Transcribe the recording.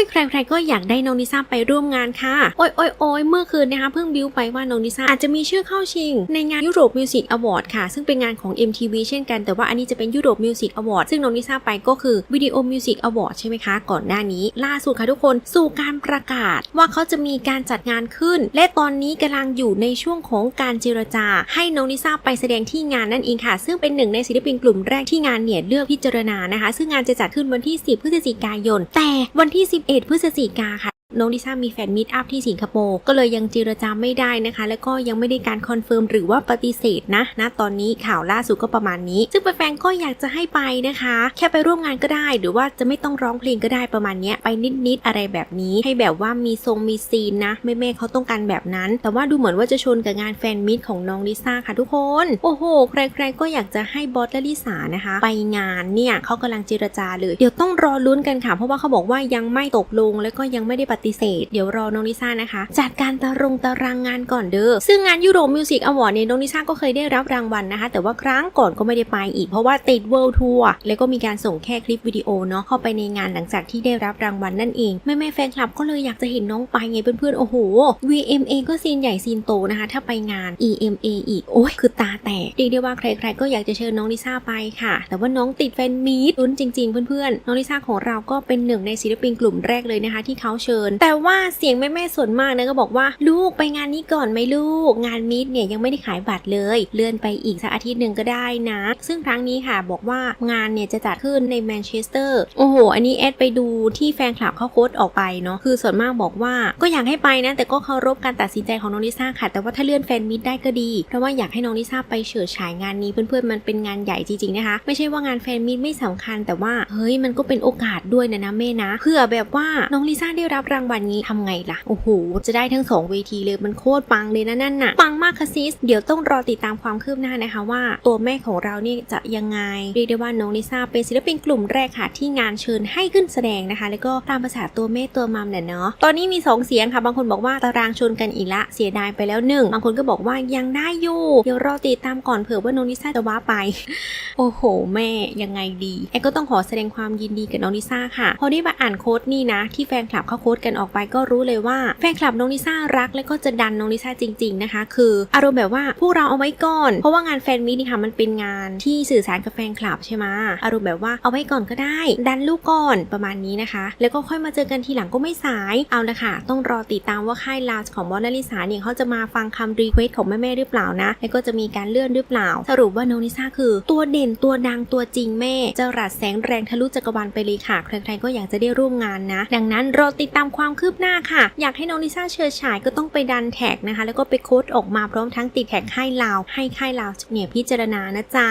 ยใครๆก็อยากได้น้องนิซ่าไปร่วมงานค่ะ โอ้ยโอ้ยโอ้ยเมื่อคืนนะคะเพิ่งบิวไปว่าน้องนิซ่าอาจจะมีชื่อเข้าชิง ในงานยุโรปมิวสิกอวอร์ดค่ะ ซึ่งเป็นงานของ MTV เช่นกันแต่ว่าอันนี้จะเป็นยุโรปมิวสิกอวอร์ดซึ่งน้องนิซ่าไปก็คือวิดีโอมิวสิกอวอร์ดใช่ไหมคะ ก่อนหน้านี้ ล่าสุดค่ะทุกคนสู่การประกาศว่าเขาจะมีการจัดงานขึ้น และตอนนี้กำลังอยู่ในช่วงของการเจรจา ให้น้องนิซ่าไปแสดงที่งานนั่นเองค่ะ ซึ่งเป็นหนึ่งในศิลปินกลุ่มแรกที่งานเนี่ยเลือกพิจารณานะคะ ซึ่งงานจะจัดขึ้นวันที่ 10 พฤศจิกายน แต่วันที่ 11 1 พฤศจิกาค่ะ น้องลิซ่ามีแฟนมิตอัพที่สิงคโปร์ก็เลยยังเจรจาไม่ได้นะคะ แล้วก็ยังไม่ได้การคอนเฟิร์มหรือว่าปฏิเสธนะนะตอนนี้ข่าวล่าสุดก็ประมาณนี้ ซึ่งแฟนๆก็อยากจะให้ไปนะคะ แค่ไปร่วมงานก็ได้ หรือว่าจะไม่ต้องร้องเพลงก็ได้ประมาณนี้ไปนิดๆอะไรแบบนี้ ให้แบบว่ามีทรงมีซีนนะแม่ๆเขาต้องการแบบนั้น แต่ว่าดูเหมือนว่าจะชนกับงานแฟนมิตของน้องลิซ่าค่ะทุกคน โอ้โห ใครๆก็อยากจะให้บอสและลิซ่านะคะ ไปงานเนี่ยเขากำลังเจรจาเลย เดี๋ยวต้องรอลุ้นกันค่ะ เพราะว่าเขาบอกว่ายังไม่ตกลงแล้วก็ยังไม่ได้ปฏิเสธ เดี๋ยวรอน้องลิซ่านะคะ จัดการตารางตารางงานก่อนเด้อ ซึ่งงานยุโรมิวสิกอวอร์ดเนี่ยน้องลิซ่าก็เคยได้รับรางวัลนะคะ แต่ว่าครั้งก่อนก็ไม่ได้ไปอีก เพราะว่าติดเวิลด์ทัวร์แล้วก็มีการส่งแค่คลิปวิดีโอเนาะเข้าไปในงานหลังจากที่ได้รับรางวัลนั่นเองแม่แม่แฟนคลับก็เลยอยากจะเห็นน้องไปไงเพื่อนๆโอ้โห VMA ก็ซีนใหญ่ซีนโตนะคะ ถ้าไปงาน EMA อีกโอ้ยคือตาแตกเรียกได้ว่าใครๆก็อยากจะเชิญน้องลิซ่าไปค่ะ แต่ว่าน้องติดแฟนมีตลุ้นจริงๆเพื่อนๆน้องลิซ่าของเราก็เป็นหนึ่งในศิลปินกลุ่มแรกเลยนะคะ ที่เขาเชิญแต่ว่าเสียงแม่ๆส่วนมากนะก็บอกว่า ลูกไปงานนี้ก่อนไหมลูก งานมีตเนี่ยยังไม่ได้ขายบัตรเลย เลื่อนไปอีกสักอาทิตย์หนึ่งก็ได้นะ ซึ่งครั้งนี้ค่ะบอกว่างานเนี่ยจะจัดขึ้นในแมนเชสเตอร์โอ้โห อันนี้แอดไปดูที่แฟนคลับเขาโค้ดออกไปเนาะคือส่วนมากบอกว่าก็อยากให้ไปนะแต่ก็เคารพการตัดสินใจของน้องลิซ่าค่ะ แต่ว่าถ้าเลื่อนแฟนมิตได้ก็ดี เพราะว่าอยากให้น้องลิซ่าไปเฉิดฉายงานนี้เพื่อนๆมันเป็นงานใหญ่จริงๆนะคะ ไม่ใช่ว่างานแฟนมิตไม่สำคัญแต่ว่าเฮ้ยมันก็เป็นโอกาสด้วยนะนะแม่นะเพื่อแบบว่าน้องลิซ่าได้รับรางวัลนี้ทำไงล่ะ โอ้โห จะได้ทั้งสองเวทีเลย มันโคตรปังเลยนะนั่นน่ะ ปังมากค่ะซิส เดี๋ยวต้องรอติดตามความคืบหน้านะคะว่า ตัวแม่ของเราเนี่ยจะยังไง เรียกได้ว่าน้องลิซ่าเป็นศิลปินกลุ่มแรกค่ะที่งานเชิญให้ขึ้นแสดงนะคะ แล้วก็ตามภาษาตัวแม่ตัวมัมเนี่ยเนาะ ตอนนี้มีสองเสียงค่ะ บางคนบอกว่าตารางชนกันอีกละ เสียดายไปแล้วหนึ่ง บางคนก็บอกว่ายังได้อยู่ เดี๋ยวรอติดตามก่อนเผื่อว่าน้องลิซ่าจะว้าไป โอ้โห แม่ยังไงดี แอก็ต้องขอแสดงความยินดีกับน้องลิซ่าค่ะ พอได้มาอ่านโค้ดนี่นะที่แฟนคลับเขาโค้ดกันออกไปก็รู้เลยว่าแฟนคลับน้องลิซ่ารักและก็จะดันน้องลิซ่าจริง ๆนะคะ คืออารมณ์แบบว่าพวกเราเอาไว้ก่อน เพราะว่างานแฟนมิตนี่ค่ะมันเป็นงานที่สื่อสารกับแฟนคลับใช่ไหมอารมณ์แบบว่าเอาไว้ก่อนก็ได้ ดันลูกก่อนประมาณนี้นะคะ แล้วก็ค่อยมาเจอกันทีหลังก็ไม่สายเอาละค่ะ ต้องรอติดตามว่าค่ายลาสของบอสและลิซ่าเนี่ยเขาจะมาฟังคำรีเควสของแม่ๆหรือเปล่านะ แล้วก็จะมีการเลื่อนหรือเปล่า สรุปว่าน้องลิซ่าคือ ตัวเด่นตัวดังตัวจริงแม่จะรัดแสงแรงทะลุจักรวาลไปเลยค่ะ ใครๆก็อยากจะได้ร่วมงานนะ ดังนั้นรอติดตามความคืบหน้าค่ะ อยากให้น้องลิซ่าเชิดฉายก็ต้องไปดันแท็กนะคะ แล้วก็ไปโค้ดออกมาพร้อมทั้งติดแท็กให้ลาว ให้ค่ายลาวเนี่ยพิจารณานะจ๊ะ